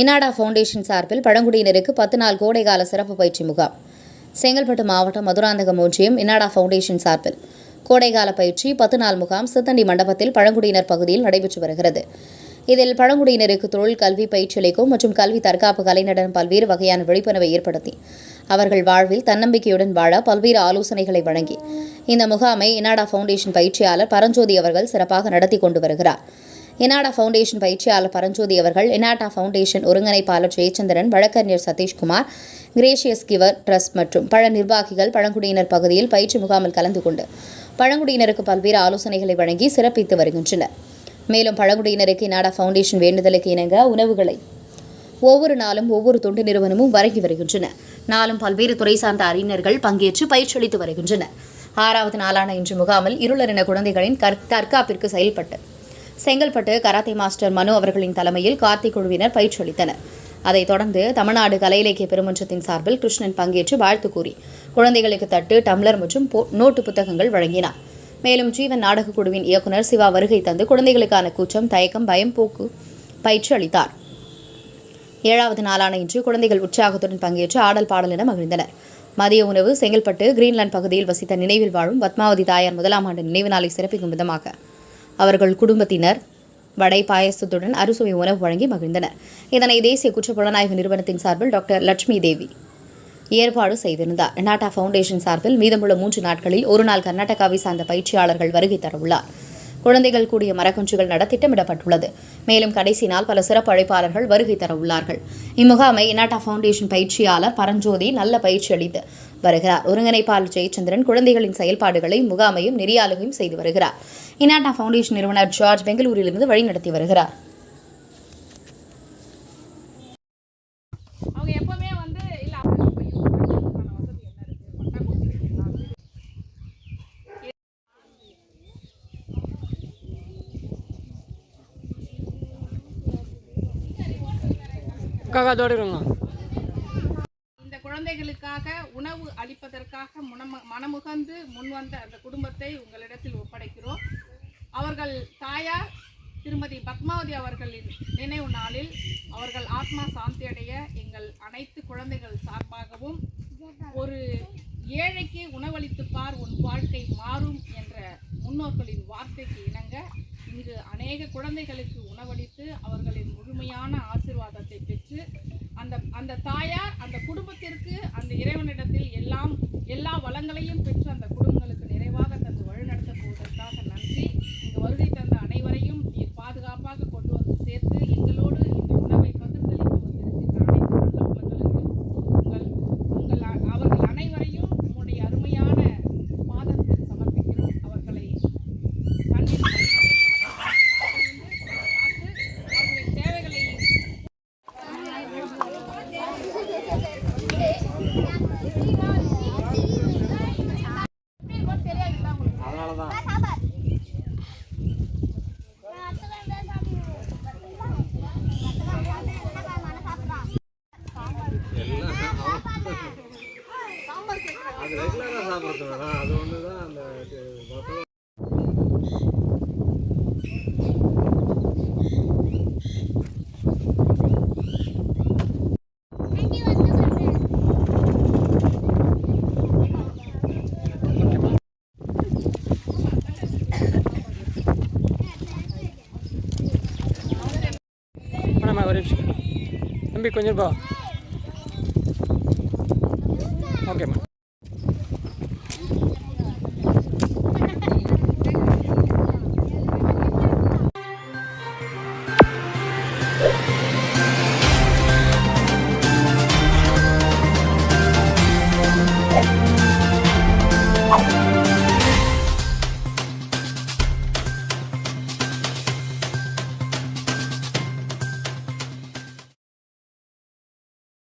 இனாடா foundation சார்பில் பழங்குடியினருக்கு பத்து நாள் கோடைகால சிறப்பு பயிற்சி முகாம். செங்கல்பட்டு மாவட்டம் மதுராந்தகம் ஒன்றியம் இனாடா ஃபவுண்டேஷன் சார்பில் கோடைகால பயிற்சி பத்து நாள் முகாம் சித்தண்டி மண்டபத்தில் பழங்குடியினர் பகுதியில் நடைபெற்று வருகிறது. இதில் பழங்குடியினருக்கு தொழில் கல்வி பயிற்சி அளிக்கும் மற்றும் கல்வி தற்காப்பு கலைநடனம் பல்வேறு வகையான விழிப்புணர்வை ஏற்படுத்தி அவர்கள் வாழ்வில் தன்னம்பிக்கையுடன் வாழ பல்வேறு ஆலோசனைகளை வழங்கி இந்த முகாமை இனாடா ஃபவுண்டேஷன் பயிற்சியாளர் பரஞ்சோதி அவர்கள் சிறப்பாக நடத்தி கொண்டு வருகிறார். இனாடா ஃபவுண்டேஷன் பயிற்சியாளர் பரஞ்சோதி அவர்கள் இனாடா ஃபவுண்டேஷன் ஒருங்கிணைப்பாளர் ஜெயச்சந்திரன் வழக்கறிஞர் சதீஷ்குமார் கிரேஷியஸ் கிவர் ட்ரஸ்ட் மற்றும் பழ நிர்வாகிகள் பழங்குடியினர் பகுதியில் பயிற்சி முகாமில் கலந்து கொண்டு பழங்குடியினருக்கு பல்வேறு ஆலோசனைகளை வழங்கி சிறப்பித்து வருகின்றனர். மேலும் பழங்குடியினருக்கு இனாடா ஃபவுண்டேஷன் வேண்டுதலுக்கு இணங்க உணவுகளை ஒவ்வொரு நாளும் ஒவ்வொரு தொண்டு நிறுவனமும் வழங்கி வருகின்றன. நாளும் பல்வேறு துறை சார்ந்த அறிஞர்கள் பங்கேற்று பயிற்சி அளித்து வருகின்றனர். ஆறாவது நாளான இன்று முகாமில் இருளரின குழந்தைகளின் கற்- தற்காப்பிற்கு செயல்பட்டு. செங்கல்பட்டு கராத்தே மாஸ்டர் மனு அவர்களின் தலைமையில் கார்த்திக் குழுவினர் பயிற்சி அளித்தனர். அதைத் தொடர்ந்து தமிழ்நாடு கலை இலக்கிய பெருமன்றத்தின் சார்பில் கிருஷ்ணன் பங்கேற்று வாழ்த்து கூறி குழந்தைகளுக்கு தட்டு டம்ளர் மற்றும் போ- நோட்டு புத்தகங்கள் வழங்கினார். மேலும் ஜீவன் நாடகக் குழுவின் இயக்குனர் சிவா வருகை தந்து குழந்தைகளுக்கான கூச்சம் தயக்கம் பயம் போக்கு பயிற்சி அளித்தார். ஏழாவது நாளான இன்று குழந்தைகள் உற்சாகத்துடன் பங்கேற்று ஆடல் பாடல் மகிழ்ந்தனர். மதிய உணவு செங்கல்பட்டு கிரீன்லாந்து பகுதியில் வசித்த நினைவில் வாழும் பத்மாவதி தாயார் முதலாம் ஆண்டு நினைவு நாளை சிறப்பிக்கும் விதமாக அவர்கள் குடும்பத்தினர் வடை பாயசத்துடன் அறுசுவை உணவு வழங்கி மகிழ்ந்தனர். இதனை தேசிய குற்றப்புலனாய்வு நிறுவனத்தின் சார்பில் டாக்டர் லட்சுமி தேவி ஏற்பாடு செய்திருந்தார். நாட்டா ஃபவுண்டேஷன் சார்பில் மீதமுள்ள மூன்று நாட்களில் ஒரு நாள் கர்நாடகாவை சார்ந்த பயிற்சியாளர்கள் வருகை தரவுள்ளார். குழந்தைகள் கூடிய மரக்கன்றுகள் நட திட்டமிடப்பட்டுள்ளது மேலும் கடைசி நாள் பல சிறப்பு அழைப்பாளர்கள் வருகை தரவுள்ளார்கள். இம்முகாமை இனாட்டா ஃபவுண்டேஷன் பயிற்சியாளர் பரஞ்சோதி நல்ல பயிற்சி அளித்து வருகிறார். ஒருங்கிணைப்பாளர் ஜெயச்சந்திரன் குழந்தைகளின் செயல்பாடுகளை முகாமையும் நெறியாளுகையும் செய்து வருகிறார். இனாட்டா ஃபவுண்டேஷன் நிறுவனர் ஜார்ஜ் பெங்களூரிலிருந்து வழிநடத்தி வருகிறார். காக்கா தோடிடுங்க இந்த குழந்தைகளுக்காக உணவு அளிப்பதற்காக முனம மனமுகந்து முன்வந்த அந்த குடும்பத்தை உங்களிடத்தில் ஒப்படைக்கிறோம் அவர்கள் தாயார் திருமதி பத்மாவதி அவர்களின் நினைவு நாளில் அவர்கள் ஆத்மா சாந்தி அடைய எங்கள் அனைத்து குழந்தைகள் சார்பாகவும் ஒரு ஏழைக்கு உணவளித்து பார் உன் வாழ்க்கை மாறும் என்ற முன்னோர்களின் வார்த்தைக்கு இணங்க இங்கு அநேக குழந்தைகளுக்கு உணவளித்து அவர்களின் முழுமையான ஆசீர்வாதத்தை பெற்று அந்த அந்த தாயார் அந்த குடும்பத்திற்கு அதனால தான் அது ரெகுலராக சாப்பிட்றது அது ஒன்று தான் மேடம் ஒரு நிமிஷம் தம்பி கொஞ்சம் போ